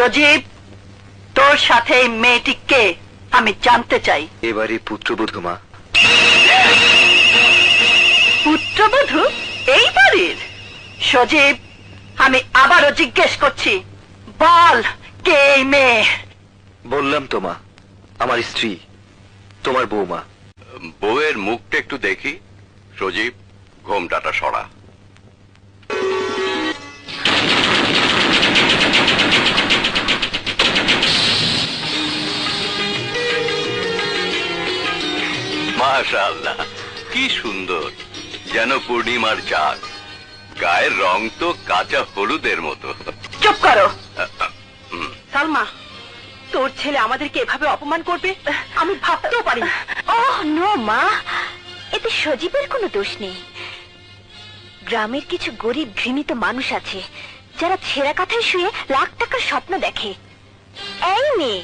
সজীব তোর সাথে এই মেয়েটি কে আমি জানতে চাই। এবারে পুত্রবধূ মা। পুত্রবধূ? এই বাড়ির? সজীব আমি আবারও জিজ্ঞেস করছি বল কে এই মেয়ে? বললাম তো মা আমার স্ত্রী তোমার বৌমা। বউয়ের মুখটা একটু দেখি। সজীব ঘোমটাটা সরা। মাশাআল্লাহ কি সুন্দর। যেন পূর্ণিমার চাঁদ। গায়ের রং তো কাঁচা হলুদের মতো। চুপ করো। সালমা তোর ছেলে আমাদেরকে এভাবে অপমান করবে? আমি ভাবতেও পারি না। ওহ নো মা। এতে সজীবের কোনো দোষ নেই। গ্রামের কিছু গরিব ঘৃণিত মানুষ আছে যারা ছেঁড়া কাঁথায় শুয়ে লাখ টাকার স্বপ্ন দেখে। এই মেয়ে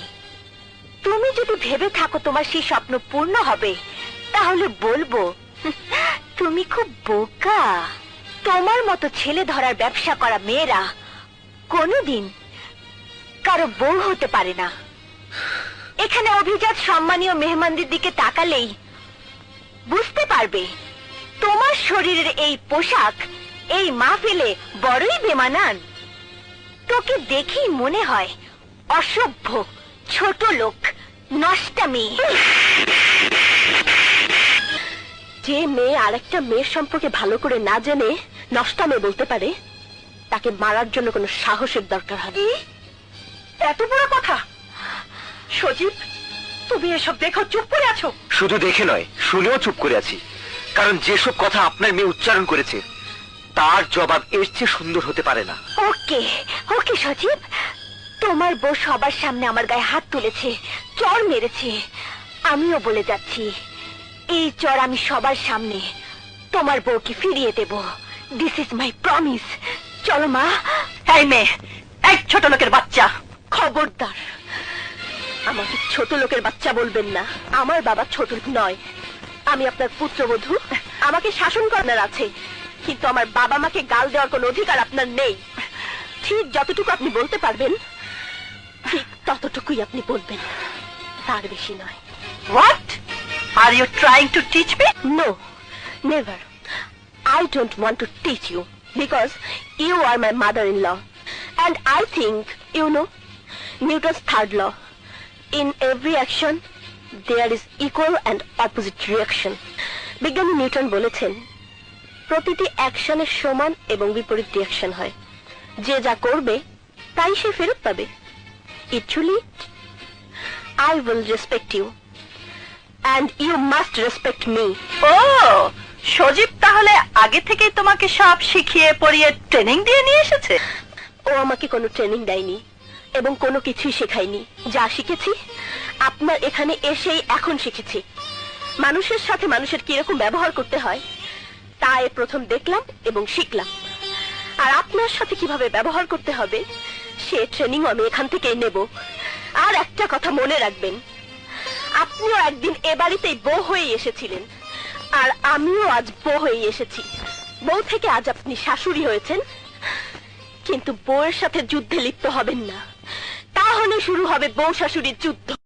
তুমি যদি ভেবে থাকো তোমার সেই স্বপ্ন পূর্ণ হবে তাহলে বলব, তুমি খুব বোকা। তোমার মতো ছেলে ধরার ব্যবসা করা মেয়েরা কোনোদিন কারও বউ হতে পারে না। এখানে অভিজাত সম্মানীয় মেহমানদের দিকে তাকালেই বুঝতে পারবে, তোমার শরীরের এই পোশাক এই মাহফিলে বড়ই বেমানান। তোকে দেখেই মনে হয় অসভ্য, ছোট লোক নষ্টামি যে মেয়ে আরেকটা মেয়ের সম্পর্কে ভালো করে না জেনে নষ্টামে বলতে পারে তাকে মারার জন্য কোনো সাহসের দরকার হবে এত বড় কথা? সজীব তুমি এসব দেখো চুপ করে আছো? শুধু দেখে নয় শুনেও চুপ করে আছি। কারণ যেসব কথা আপনার মেয়ে উচ্চারণ করেছে তার জবাব এর চেয়ে সুন্দর হতে পারে না। ওকে ওকে সজীব তোমার বউ সবার সামনে আমার গায়ে হাত তুলেছে চর মেরেছে আমিও বলে যাচ্ছি। এই চর আমি সবার সামনে। তোমার বউকে ফিরিয়ে দেব। দিস ইজ মাই প্রমিস চলো মা। এই মেয়ে এক ছোট লোকের বাচ্চা। খবরদার। আমাকে ছোট লোকের বাচ্চা বলবেন না। আমার বাবা ছোট নয়। আমি আপনার পুত্রবধূ। আমাকে শাসন করার আছে। কিন্তু আমার বাবা মাকে গাল দেওয়ার কোনো অধিকার আপনার নেই। ঠিক যতটুকু আপনি বলতে পারবেন ঠিক ততটুকুই আপনি বলবেন। তার বেশি নয়। What are you trying to teach me No, never. I don't want to teach you because you are my mother-in-law. And I think, you know, Newton's third law. In every action, there is equal and opposite reaction. বিজ্ঞানী Newton বলেছেন প্রতিটি অ্যাকশনের সমান এবং বিপরীত reaction হয় যে যা করবে তাই সে ফেরত পাবে equally I will respect you and you must respect me ও সজীব তাহলে আগে থেকেই তোমাকে সব শিখিয়ে পড়িয়ে ট্রেনিং দিয়ে নিয়ে এসেছে? ও আমাকে কোনো ট্রেনিং দেয়নি এবং কোনো কিছুই শেখায়নি। যা শিখেছি আপনার এখানে এসেই এখন শিখেছি। মানুষের সাথে মানুষের কীরকম ব্যবহার করতে হয় তা এ প্রথম দেখলাম এবং শিখলাম। আর আপনার সাথে কীভাবে ব্যবহার করতে হবে সে ট্রেনিং আমি এখান থেকেই নেব। আর একটা কথা মনে রাখবেন একদিন এ বাড়িতেই বউ হয়ে এসেছিলেন। আর আমিও আজ বউ হয়ে এসেছি। বউ থেকে আজ আপনি শাশুড়ি হয়েছেন। কিন্তু বউয়ের সাথে যুদ্ধে লিপ্ত হবেন না। তাহলে শুরু হবে বউ শাশুড়ির যুদ্ধ।